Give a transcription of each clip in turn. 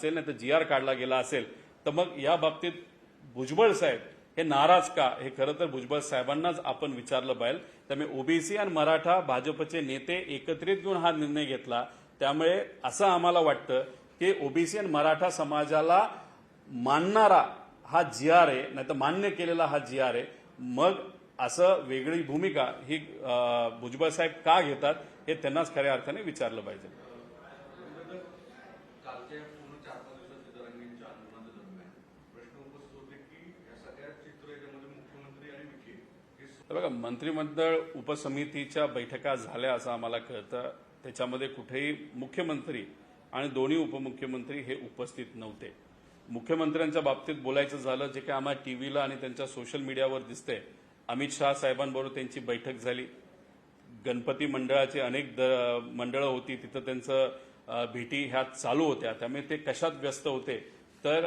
असेल नाही तर जी आर काढला गेला असेल तर मग या बाबतीत भुजबळ साहेब हे नाराज का? हे खरं तर भुजबळ साहेबांनाच आपण विचारलं पाहिजे त्यामुळे ओबीसी आणि मराठा भाजपचे नेते एकत्रित घेऊन हा निर्णय घेतला. त्यामुळे असं आम्हाला वाटतं की ओबीसी आणि मराठा समाजाला मानणारा हा जी आर आहे नाही तर मान्य केलेला हा जी आर आहे. मग असं वेगळी भूमिका ही भुजबळ साहेब का घेतात हे त्यांनाच खऱ्या अर्थाने विचारलं पाहिजे कालच्या पूर्ण चार पाच दिवसाच्या जरांगींच्या आंदोलनाच्या दरम्यान प्रश्न उपस्थित होते की या सगळ्या चित्र याच्यामध्ये मुख्यमंत्री आणि विखे हे तर बघा मंत्रिमंडळ उपसमितीच्या बैठका झाल्या असं आम्हाला कळतं. त्याच्यामध्ये कुठेही मुख्यमंत्री आणि दोन्ही उपमुख्यमंत्री हे उपस्थित नव्हते. मुख्यमंत्र्यांच्या बाबतीत बोलायचं झालं जे काही आम्हाला टीव्हीला आणि त्यांच्या सोशल मीडियावर दिसतंय. अमित शहा साहेबांबरोबर त्यांची बैठक झाली. गणपती मंडळाची अनेक द- मंडळं होती तिथं त्यांचं भेटी ह्या चालू होत्या. त्यामुळे ते कशात व्यस्त होते? तर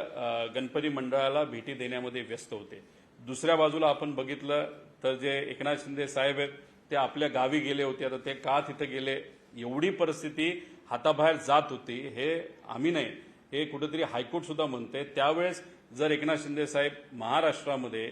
गणपती मंडळाला भेटी देण्यामध्ये व्यस्त होते. दुसऱ्या बाजूला आपण बघितलं तर जे एकनाथ शिंदे साहेब आहेत ते आपल्या गावी गेले होते. आता ते का तिथं गेले? एवढी परिस्थिती हाताबाहेर जात होती. हे आम्ही नाही. हे कुठेतरी हायकोर्ट सुद्धा म्हणते त्यावेळेस जर एकनाथ शिंदे साहेब महाराष्ट्रामध्ये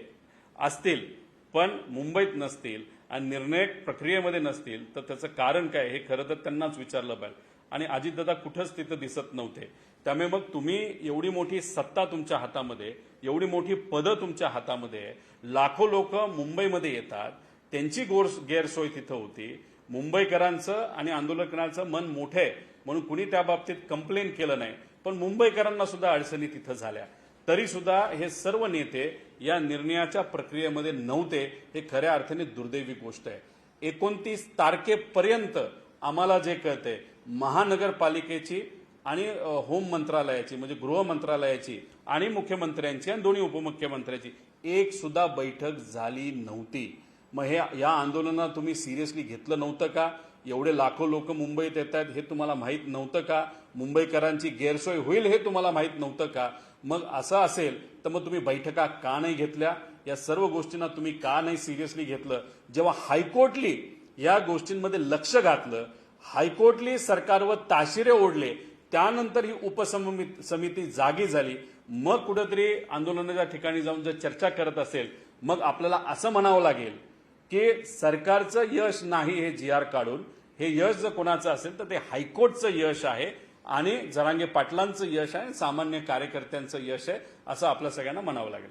असतील पण मुंबईत नसतील आणि निर्णय प्रक्रियेमध्ये नसतील तर त्याचं कारण काय? हे खरं तर त्यांनाच विचारलं पाहिजे. आणि अजितदादा कुठंच तिथं दिसत नव्हते. त्यामुळे मग तुम्ही एवढी मोठी सत्ता तुमच्या हातामध्ये एवढी मोठी पदं तुमच्या हातामध्ये लाखो लोक मुंबईमध्ये येतात त्यांची गोर गैरसोय तिथं होती. मुंबईकरांचं आणि आंदोलकांचं मन मोठं आहे. म्हणून कुणी त्या बाबतीत कंप्लेन केलं नाही. पण मुंबईकरांना सुद्धा अडचणी तिथं झाल्या. तरी सुद्धा हे सर्व नेते या निर्णयाच्या प्रक्रियेमध्ये नव्हते. हे खऱ्या अर्थाने दुर्दैवी गोष्ट आहे. एकोणतीस तारखेपर्यंत आम्हाला जे कळतंय महानगरपालिकेची आणि होम मंत्रालयाची म्हणजे गृह मंत्रालयाची आणि मुख्यमंत्र्यांची आणि दोन्ही उपमुख्यमंत्र्यांची एक सुद्धा बैठक झाली नव्हती. मग हे या आंदोलनात तुम्ही सिरियसली घेतलं नव्हतं का? एवढे लाखो लोक मुंबईत येत आहेत हे तुम्हाला माहीत नव्हतं का? मुंबईकरांची गैरसोय होईल हे तुम्हाला माहीत नव्हतं का? मग असं असेल तर मग तुम्ही बैठका का नाही घेतल्या? या सर्व गोष्टींना तुम्ही का नाही सिरियसली घेतलं? जेव्हा हायकोर्टली या गोष्टींमध्ये लक्ष घातलं हायकोर्टली सरकारवर ताशिरे ओढले त्यानंतर ही उपसमिती समिती जागी झाली. मग कुठेतरी आंदोलनाच्या ठिकाणी जाऊन जर चर्चा करत असेल मग आपल्याला असं म्हणावं लागेल की सरकारचं यश नाही हे जी आर काढून. हे यश जर कोणाचं असेल तर ते हायकोर्टचं यश आहे आणि जरांगे पाटलांचं यश आहे सामान्य कार्यकर्त्यांचं यश आहे असं आपल्या सगळ्यांना म्हणावं लागेल.